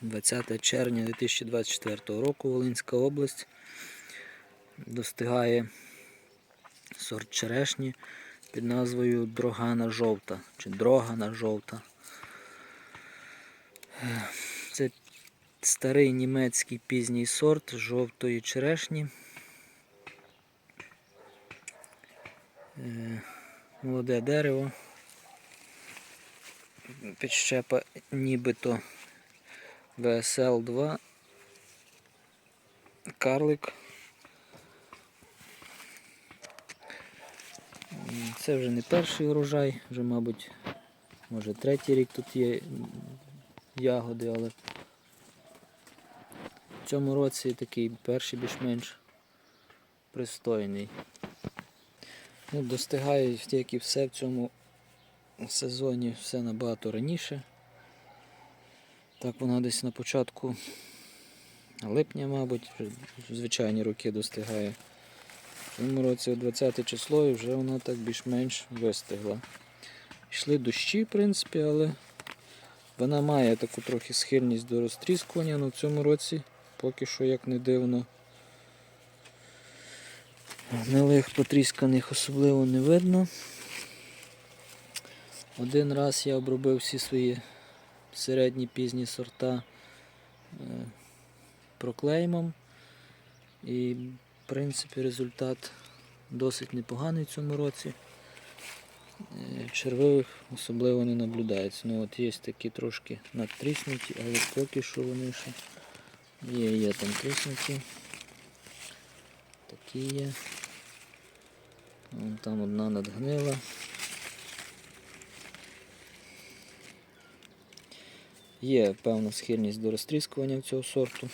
20 червня 2024 року Волинська область достигає сорт черешні під назвою Дрогана жовта чи Дрогана жовта. Це старий німецький пізній сорт жовтої черешні. Е, Молоде дерево. Підщепа нібито VSL2. Карлик. Це вже не перший урожай, вже, мабуть, може третій рік тут є ягоди, але в цьому році такий перший більш-менш пристойний. Ну, достигає, як і все в цьому сезоні, все набагато раніше. Так вона десь на початку липня, мабуть, звичайні роки достигає. В цьому році 20 число і вже вона так більш-менш вистигла. Йшли дощі, в принципі, але вона має таку трохи схильність до розтріскування, але в цьому році поки що, як не дивно, гнилих потрісканих особливо не видно. Один раз я обробив всі свої середні пізні сорта е, проклеймом. І, в принципі, результат досить непоганий в цьому році. Е, Червивих особливо не наблюдається. Ну от є такі трошки надтріснуті, але поки що вони ще є, є там тріснуті. Такі є. Вон там одна надгнила. Є певна схильність до розтріскування цього сорту.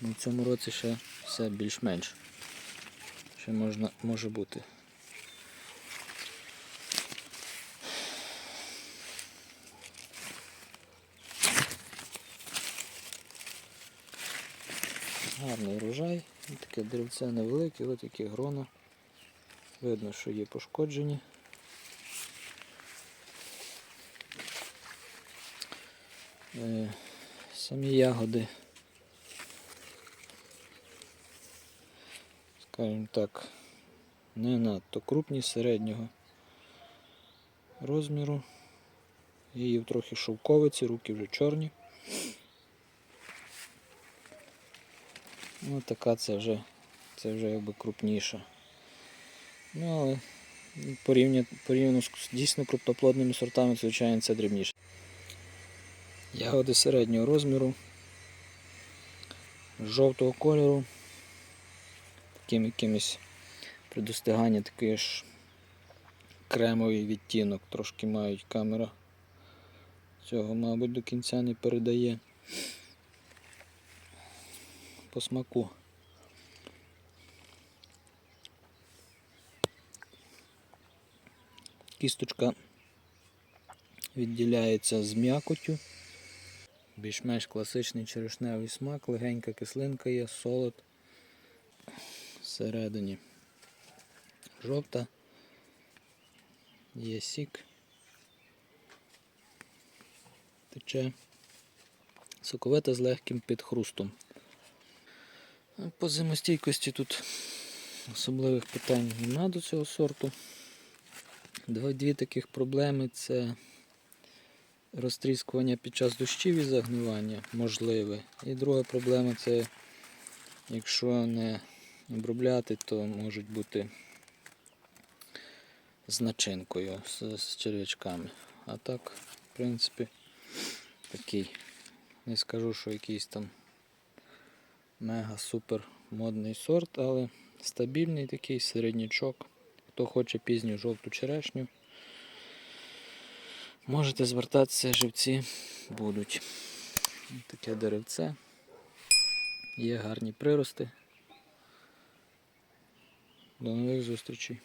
Ну, В цьому році ще все більш-менш. Ще можна, може бути. Гарний урожай. Таке деревце невелике, ось таке гроно. Видно, що є пошкоджені. Самі ягоди, скажімо так, не надто крупні, середнього розміру. Її трохи шовковиці, руки вже чорні. Ну така це вже, це вже якби крупніша. Ну але порівняно, порівняно з дійсно крупноплодними сортами, звичайно, це дрібніше. Ягоди середнього розміру, жовтого кольору, таким якимось при достиганні такий ж кремовий відтінок, трошки мають камера. Цього, мабуть, до кінця не передає по смаку. Кісточка відділяється з м'якотю. Більш-менш класичний черешневий смак, легенька кислинка є, солод всередині. Жовта, є сік. Тече соковита з легким підхрустом. По зимостійкості тут особливих питань немає до цього сорту. Дві таких проблеми це розтріскування під час дощів і загнивання можливе. І друга проблема це якщо не обробляти, то можуть бути з начинкою, з, з черв'ячками. А так, в принципі, такий. Не скажу, що якийсь там мега-супер модний сорт, але стабільний такий середнячок. Хто хоче пізню жовту черешню, можете звертатися, живці будуть. Таке деревце. Є гарні прирости. До нових зустрічей.